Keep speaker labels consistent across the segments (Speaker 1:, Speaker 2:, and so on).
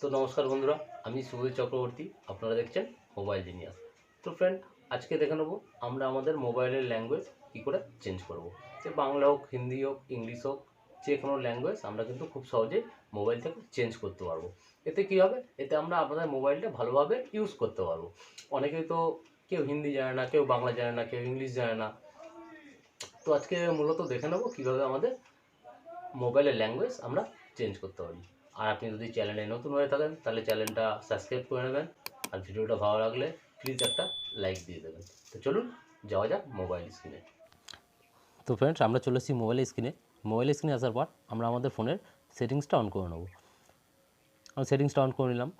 Speaker 1: তো নমস্কার বন্ধুরা, আমি সুবীর চক্রবর্তী, আপনারা দেখছেন মোবাইল জিনিয়াস তো ফ্রেন্ড আজকে দেখে নেব আমরা আমাদের মোবাইলের ল্যাঙ্গুয়েজ কী করে চেঞ্জ করব। সে বাংলা হোক, হিন্দি হোক, ইংলিশ হোক, যে কোনো ল্যাঙ্গুয়েজ আমরা কিন্তু খুব সহজেই মোবাইল থেকে চেঞ্জ করতে পারব। এতে কী হবে? এতে আমরা আমাদের মোবাইলটা ভালোভাবে ইউজ করতে পারব। অনেকেই তো কেউ হিন্দি জানে না, কেউ বাংলা জানে না, কেউ ইংলিশ জানে না। তো আজকে মূলত দেখে নেব কীভাবে আমাদের মোবাইলের ল্যাঙ্গুয়েজ আমরা চেঞ্জ করতে পারি। আর আপনি যদি চ্যানেলে নতুন হয়ে থাকেন, তাহলে চ্যানেলটা সাবস্ক্রাইব করে নেবেন। আর ভিডিওটা ভালো লাগলে প্লিজ একটা লাইক দিয়ে দেবেন। তো চলুন, যাওয়া যাক মোবাইল স্ক্রিনে তো ফ্রেন্ডস আমরা চলে এসেছি মোবাইল স্ক্রিনে মোবাইল স্ক্রিনে আসার পর আমরা আমাদের ফোনের সেটিংসটা অন করে নেব। আমি সেটিংসটা অন করে নিলাম।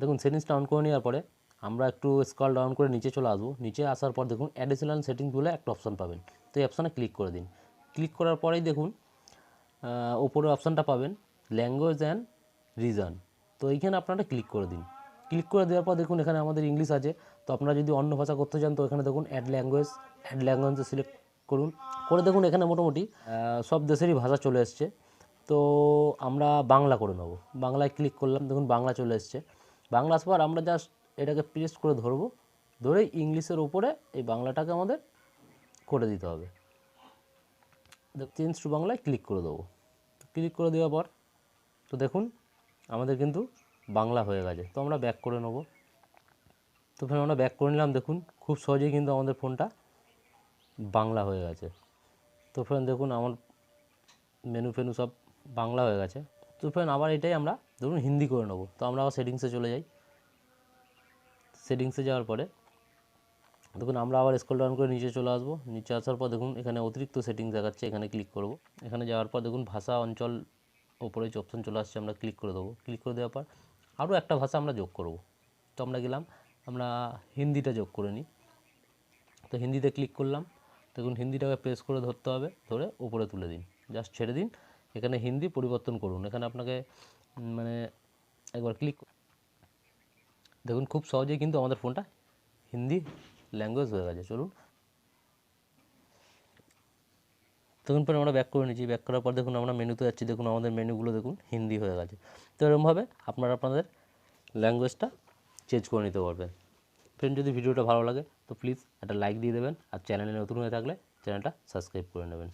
Speaker 1: দেখুন সেটিংসটা অন করে নেওয়ার পরে আমরা একটু স্কল ডাউন করে নিচে চলে আসব। নিচে আসার পর দেখুন অ্যাডিশনাল সেটিংস বলে একটা অপশান পাবেন। তো এই অপশানে ক্লিক করে দিন। ক্লিক করার পরেই দেখুন ওপরে অপশানটা পাবেন। Language and reason. তো এইখানে আপনারা ক্লিক করে দিন। ক্লিক করে দেওয়ার পর দেখুন এখানে আমাদের ইংলিশ আছে। তো আপনারা যদি অন্য ভাষা করতে চান, তো এখানে দেখুন অ্যাড ল্যাঙ্গুয়েজ অ্যাড ল্যাঙ্গুয়েজে সিলেক্ট করুন। করে দেখুন এখানে মোটামুটি সব দেশেরই ভাষা চলে এসছে। তো আমরা বাংলা করে নেব। বাংলায় ক্লিক করলাম, দেখুন বাংলা চলে এসছে। বাংলা আসবার আমরা জাস্ট এটাকে প্রেস করে ধরবো। ধরে ইংলিশের উপরে এই বাংলাটাকে আমাদের করে দিতে হবে। চেঞ্জ টু বাংলায় ক্লিক করে দেবো। ক্লিক করে দেওয়ার পর তো দেখুন, আমাদের কিন্তু বাংলা হয়ে গেছে। তো আমরা ব্যাক করে নেব। তো ফোন আমরা ব্যাক করে নিলাম। দেখুন, খুব সহজেই কিন্তু আমাদের ফোনটা বাংলা হয়ে গেছে। তো ফ্রেন্ড দেখুন, আমার মেনু ফেনু সব বাংলা হয়ে গেছে। তো ফ্রেন্ড আবার এটাই আমরা ধরুন হিন্দি করে নেব। তো আমরা আবার সেটিংসে চলে যাই। সেটিংসে যাওয়ার পরে, দেখুন, আমরা আবার স্ক্রল ডাউন করে নিচে চলে আসব। নিচে আসার পর, দেখুন, এখানে অতিরিক্ত সেটিংস দেখাচ্ছে। এখানে ক্লিক করব। এখানে যাওয়ার পর, দেখুন, ভাষা, অঞ্চল ওপরে যে অপশন চলে আসছে, আমরা ক্লিক করে দেবো। ক্লিক করে দেওয়ার পর আরও একটা ভাষা আমরা যোগ করব। তো আমরা গেলাম, আমরা হিন্দিটা যোগ করে নিই। তো হিন্দিতে ক্লিক করলাম। দেখুন, হিন্দিটাকে প্রেস করে ধরতে হবে, ধরে উপরে তুলে দিন। জাস্ট ছেড়ে দিন। এখানে হিন্দি পরিবর্তন করুন। এখানে আপনাকে মানে একবার ক্লিক দেখুন, খুব সহজেই কিন্তু আমাদের ফোনটা হিন্দি ল্যাঙ্গুয়েজ হয়ে গেছে। চলুন তখন পরে আমরা ব্যাক করে নিয়েছি ব্যাক করার পর দেখুন আমরা মেনুতে যাচ্ছি। দেখুন আমাদের মেনুগুলো দেখুন হিন্দি হয়ে গেছে। তো এরকমভাবে আপনারা আপনাদের ল্যাঙ্গুয়েজটা চেঞ্জ করে নিতে পারবেন। ফ্রেন্ড যদি ভিডিওটা ভালো লাগে, তো প্লিজ একটা লাইক দিয়ে দেবেন। আর চ্যানেলে নতুন হয়ে থাকলে চ্যানেলটা সাবস্ক্রাইব করে নেবেন।